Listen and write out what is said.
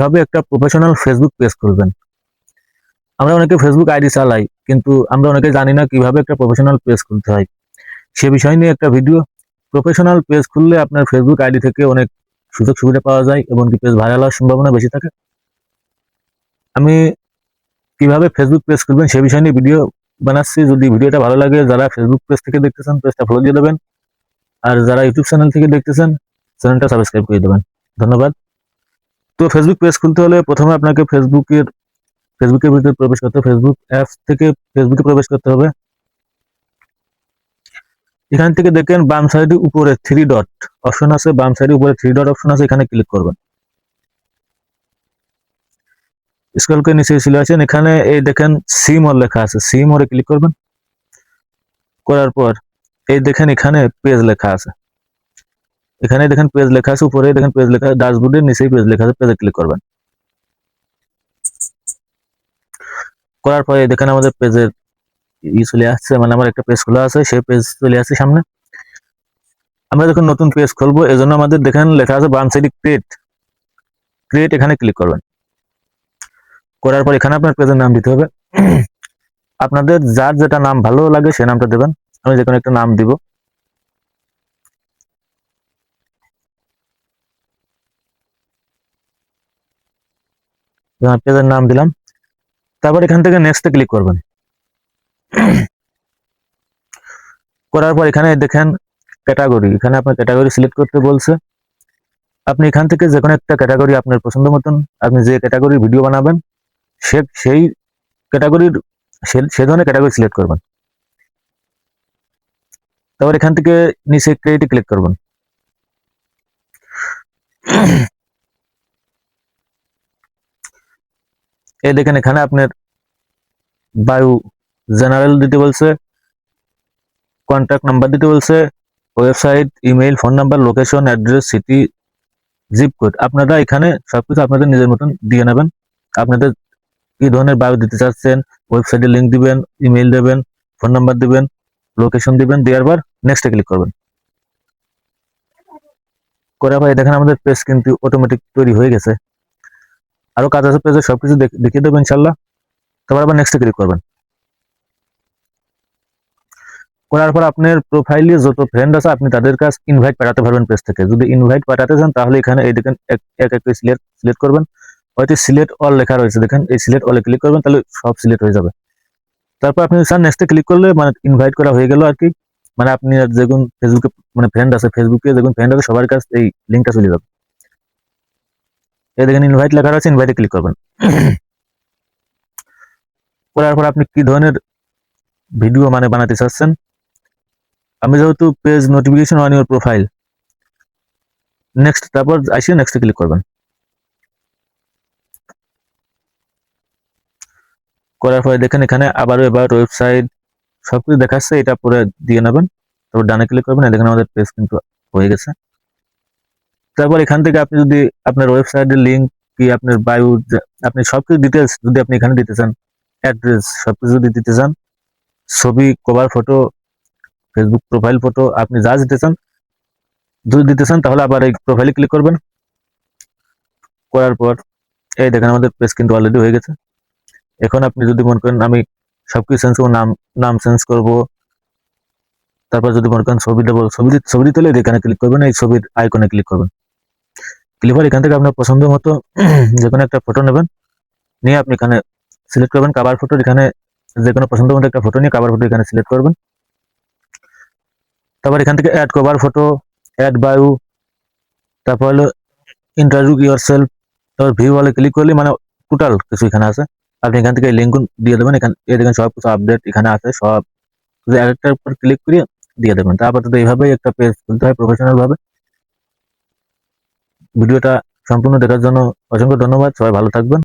কীভাবে একটা professional Facebook page খুলবেন? আমরা অনেকে ফেসবুক আইডি চালাই, কিন্তু আমরা অনেকে জানি না কীভাবে একটা প্রফেশনাল পেজ খুলতে হয়। সে বিষয় নিয়ে একটা ভিডিও প্রফেশনাল পেজ খুললে আপনার ফেসবুক আইডি থেকে অনেক সুযোগ সুবিধা পাওয়া যায় এবং কি পেজ ভাইরাল হওয়ার সম্ভাবনা বেশি থাকে। আমি কীভাবে ফেসবুক পেজ খুলবেন সে বিষয় নিয়ে ভিডিও বানাচ্ছি। যদি ভিডিওটা ভালো লাগে, যারা ফেসবুক পেজ থেকে দেখতেছেন পেজটা ফলো দিয়ে দেবেন। আর যারা ইউটিউব চ্যানেল থেকে দেখতেছেন চ্যানেলটা সাবস্ক্রাইব করে দেবেন। ধন্যবাদ। তো ফেসবুক পেজ খুলতে হলে প্রথমে আপনাকে ফেসবুকের ফেসবুকের ভিতরে প্রবেশ করতে হবে। ফেসবুক অ্যাপস থেকে ফেসবুকে প্রবেশ করতে হবে। এখান থেকে দেখেন বাম সাইডে উপরে থ্রি ডট অপশন আছে। বাম সাইডে উপরে থ্রি ডট অপশন আছে। এখানে ক্লিক করবেন। স্ক্রল করে নিচে চলে আসেন। এখানে এই দেখেন সিম ওর লেখা আছে। সিম ওরে ক্লিক করবেন। করার পর এই দেখেন এখানে পেজ লেখা আছে। এখানে দেখেন পেজ লেখা আছে, উপরে দেখেন পেজ লেখা ড্যাশবোর্ডের নিচেই পেজ লেখা আছে পেজে ক্লিক করবেন। করার পরে দেখেন আমাদের পেজের ই চলে আসছে মানে আমার একটা পেজ খোলা আছে, সেই পেজ চলে আসছে সামনে। আমরা যখন নতুন পেজ খুলবো, এজন্য আমাদের দেখেন লেখা আছে বাম সাইডে ক্রিয়েট ক্রিয়েট এখানে ক্লিক করবেন। করার পর এখানে আপনার পেজের নাম দিতে হবে। আপনাদের যার যেটা নাম ভালো লাগে সে নামটা দেবেন। আমি যে একটা নাম দিব। পেজের নাম দিলাম। তারপর এখান থেকে নেক্সটে ক্লিক করবেন। করার পর এখানে দেখেন ক্যাটাগরি এখানে আপনার ক্যাটাগরি সিলেক্ট করতে বলছে। আপনি এখান থেকে যে কোনো একটা ক্যাটাগরি আপনার পছন্দ মতন, আপনি যে ক্যাটাগরি ভিডিও বানাবেন, সে, সেই ক্যাটাগরির সে ধরনের ক্যাটাগরি সিলেক্ট করবেন। তারপর এখান থেকে নিচে ক্রিয়েটে ক্লিক করবেন। এই দেখেন এখানে আপনার বায়ু জেনারেল দিতে বলছে কন্ট্যাক্ট নাম্বার দিতে বলছে website email phone number location address city zip code আপনারা এখানে সবকিছু আপনাদের নিজের মতন দিয়ে নেবেন। আপনাদের কি ধরনের বায়ু দিতে চাচ্ছেন ওয়েবসাইটে লিঙ্ক দিবেন ইমেইল দেবেন ফোন নাম্বার দিবেন লোকেশন দিবেন দেওয়ার পর নেক্সটে ক্লিক করবেন। করার পর দেখেন আমাদের পেজ কিন্তু অটোমেটিক তৈরি হয়ে গেছে। আরও কাজ আছে পেজে, সবকিছু দেখ- দেখিয়ে দেবো ইনশাল্লাহ। তারপর আবার নেক্সটে ক্লিক করবেন। করার পর আপনার প্রোফাইলে যত ফ্রেন্ড আছে, আপনি তাদের কাছে ইনভাইট পাঠাতে পারবেন পেজ থেকে। যদি ইনভাইট পাঠাতে চান, তাহলে এখানে এই দেখেন এক এক সিলেক্ট সিলেক্ট করবেন। হয়তো সিলেক্ট অল লেখা রয়েছে, দেখেন এই সিলেক্ট অলে ক্লিক করবেন, তাহলে সব সিলেক্ট হয়ে যাবে। তারপর আপনি স্যার নেক্সটে ক্লিক করলে মানে ইনভাইট করা হয়ে গেল আর কি মানে আপনি যেগুন ফেসবুকে মানে ফ্রেন্ড আছে ফেসবুকে যেগুন ফ্রেন্ড আছে, সবার কাছে এই লিঙ্কটা চলে যাবে। এই ইনভাইট লেখা রয়েছে ইনভাইটে ক্লিক করবেন। করার পর আপনি কি ধরনের ভিডিও মানে বানাতে চাচ্ছেন? আমি যেহেতু page notification on your profile next তারপর আসিয়ে নেক্সট ক্লিক করবেন। করার পরে দেখেন এখানে আবারও এবার ওয়েবসাইট সবকিছু দেখাচ্ছে, এটা পরে দিয়ে নেবেন। তারপর ডানে ক্লিক করবেন দেখেন আমাদের পেজ কিন্তু হয়ে গেছে। তারপর এখান থেকে আপনি যদি আপনার ওয়েবসাইটের লিঙ্ক কি আপনার বায়ু আপনি সবকিছু ডিটেলস যদি আপনি এখানে দিতে চান অ্যাড্রেস সবকিছু যদি দিতে চান, ছবি cover photo Facebook profile photo আপনি যা দিতে চান, যদি দিতে চান তাহলে আবার এই প্রোফাইলে ক্লিক করবেন। করার পর, এই দেখেন আমাদের পেজ কিন্তু অলরেডি হয়ে গেছে। এখন আপনি যদি মনে করেন আমি সবকিছু চেঞ্জ করব, নাম নাম চেঞ্জ করব, তারপর যদি মনে করেন ছবি দেবো, ছবি ছবি দিতে হলে এখানে ক্লিক করবেন, এই ছবির আইকনে ক্লিক করবেন। ক্লিক করে এখান থেকে আপনার পছন্দ মতো যে কোনো একটা ফটো নেবেন। নিয়ে আপনি এখানে সিলেক্ট করবেন কাভার ফটো এখানে যে কোনো পছন্দ মতো একটা ফটো নিয়ে কাবার ফটো এখানে সিলেক্ট করবেন। তারপর এখান থেকে অ্যাড কভার ফটো অ্যাড বায়ু তারপর হলো ইন্টারভিউ ইউর সেলফ তারপর ভিউ বলে ক্লিক করলে মানে টোটাল কিছু এখানে আছে। আপনি এখান থেকে লিঙ্ক দিয়ে দেবেন, এখান এই দেখেন সব কিছু আপডেট এখানে আছে, সব একটার উপর ক্লিক করে দিয়ে দেবেন। তারপর তো এইভাবেই একটা পেজ খুলতে হয় প্রফেশনাল ভাবে। ভিডিওটা সম্পূর্ণ দেখার জন্য অসংখ্য ধন্যবাদ। সবাই ভালো থাকবেন।